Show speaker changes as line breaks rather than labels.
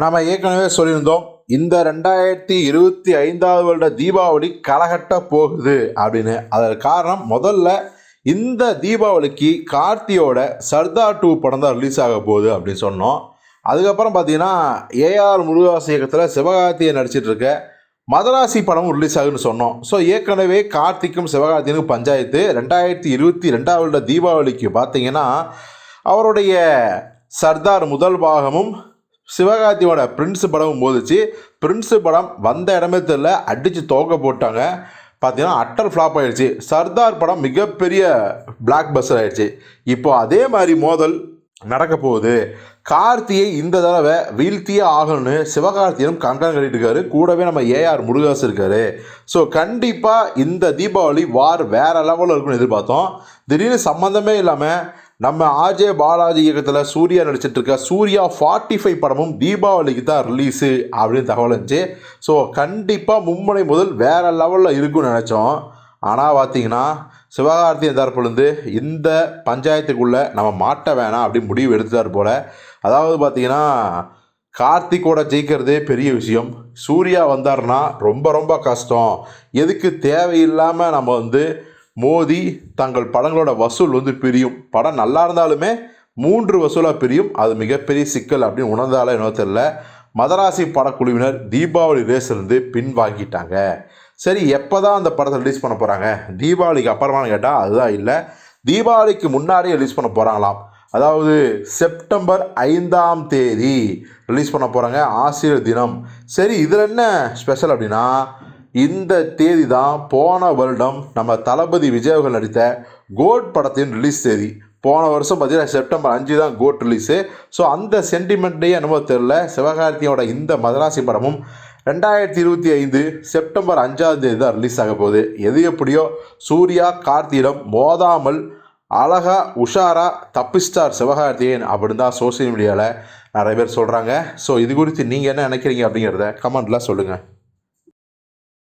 நாம் ஏற்கனவே சொல்லியிருந்தோம் இந்த ரெண்டாயிரத்தி இருபத்தி ஐந்தாவது வருட தீபாவளி கலகட்ட போகுது அப்படின்னு. அதற்கு காரணம் முதல்ல இந்த தீபாவளிக்கு கார்த்தியோட சர்தார் டூ படம் தான் ரிலீஸ் ஆக போகுது அப்படின்னு சொன்னோம். அதுக்கப்புறம் பார்த்தீங்கன்னா ஏஆர் முருகாஸ் இயக்கத்தில் சிவகார்த்தியை நடிச்சிட்டு இருக்க மதராசி படமும் ரிலீஸ் ஆகுதுன்னு சொன்னோம். ஸோ ஏற்கனவே கார்த்திக்கும் சிவகார்த்தியனுக்கும் பஞ்சாயத்து ரெண்டாயிரத்தி இருபத்தி ரெண்டாவது தீபாவளிக்கு பார்த்தீங்கன்னா அவருடைய சர்தார் முதல் பாகமும் சிவகார்த்தியோட பிரின்ஸு படமும் போதுச்சு பிரின்ஸு படம் வந்த இடமே தெரில அடித்து துவக்க போட்டாங்க. பார்த்தீங்கன்னா அட்டர் ஃப்ளாப் ஆகிடுச்சு சர்தார் படம் மிகப்பெரிய பிளாக் பஸ்டர் ஆகிடுச்சு இப்போது அதே மாதிரி மோதல் நடக்க போகுது. கார்த்தியை இந்த தடவை வீழ்த்தியே ஆகணும்னு சிவகார்த்தியனும் கங்கணம் கட்டிட்டு இருக்காரு. கூடவே நம்ம ஏஆர் முருகாஸ் இருக்காரு. ஸோ கண்டிப்பாக இந்த தீபாவளி வார் வேற லெவலில் இருக்கும்னு எதிர்பார்த்தோம். திடீர்னு சம்மந்தமே இல்லாமல் நம்ம ஆர்ஜே பாலாஜி இயக்கத்தில் சூர்யா நடிச்சிட்டு இருக்க சூர்யா ஃபார்ட்டி ஃபைவ் படமும் தீபாவளிக்கு தான் ரிலீஸு அப்படின்னு தகவல் இருந்துச்சு. ஸோ கண்டிப்பாக மும்முனை முதல் வேறு லெவலில் இருக்கும்னு நினச்சோம். ஆனால் பார்த்தீங்கன்னா சிவகார்த்தியின் தரப்புலேருந்து இந்த பஞ்சாயத்துக்குள்ளே நம்ம மாட்ட வேணாம் அப்படின்னு முடிவு எடுத்துட்டார் போல். அதாவது பார்த்தீங்கன்னா கார்த்திகோட ஜெயிக்கிறதே பெரிய விஷயம். சூர்யா வந்தார்னா ரொம்ப ரொம்ப கஷ்டம். எதுக்கு தேவையில்லாமல் நம்ம வந்து மோதி தங்கள் படங்களோட வசூல் வந்து பிரியும். படம் நல்லா இருந்தாலுமே மூன்று வசூலாக பிரியும். அது மிகப்பெரிய சிக்கல் அப்படின்னு உணர்ந்தாலே என்ன தெரில மதராசி படக்குழுவினர் தீபாவளி ரேஸ்லேருந்து பின்வாங்கிட்டாங்க. சரி எப்போ தான் அந்த படத்தை ரிலீஸ் பண்ண போகிறாங்க தீபாவளிக்கு அப்புறமானு கேட்டால் அதுதான் இல்லை. தீபாவளிக்கு முன்னாடியே ரிலீஸ் பண்ண போகிறாங்களாம் அதாவது செப்டம்பர் ஐந்தாம் தேதி ரிலீஸ் பண்ண போகிறாங்க ஆசிரியர் தினம். சரி இதில் என்ன ஸ்பெஷல் அப்படின்னா இந்த தேதி தான் போன வருடம் நம்ம தளபதி விஜய் அவர்கள் நடித்த கோட் படத்தின் ரிலீஸ் தேதி. போன வருஷம் பார்த்தீங்கன்னா செப்டம்பர் அஞ்சு தான் கோட் ரிலீஸு ஸோ அந்த சென்டிமெண்ட்லேயே என்னமோ தெரில சிவகார்த்தியோட இந்த மதராசி படமும் ரெண்டாயிரத்தி இருபத்தி ஐந்து செப்டம்பர் அஞ்சாம் தேதி தான் ரிலீஸ் ஆக போகுது. எது எப்படியோ சூர்யா கார்த்தியிடம் மோதாமல் அழகா உஷாரா தப்பிஸ்டார் சிவகார்த்தியன் அப்படின்னு தான் சோசியல் மீடியாவில் நிறைய பேர் சொல்கிறாங்க ஸோ இது குறித்து நீங்கள் என்ன நினைக்கிறீங்க அப்படிங்கிறத கமெண்ட்டில் சொல்லுங்கள்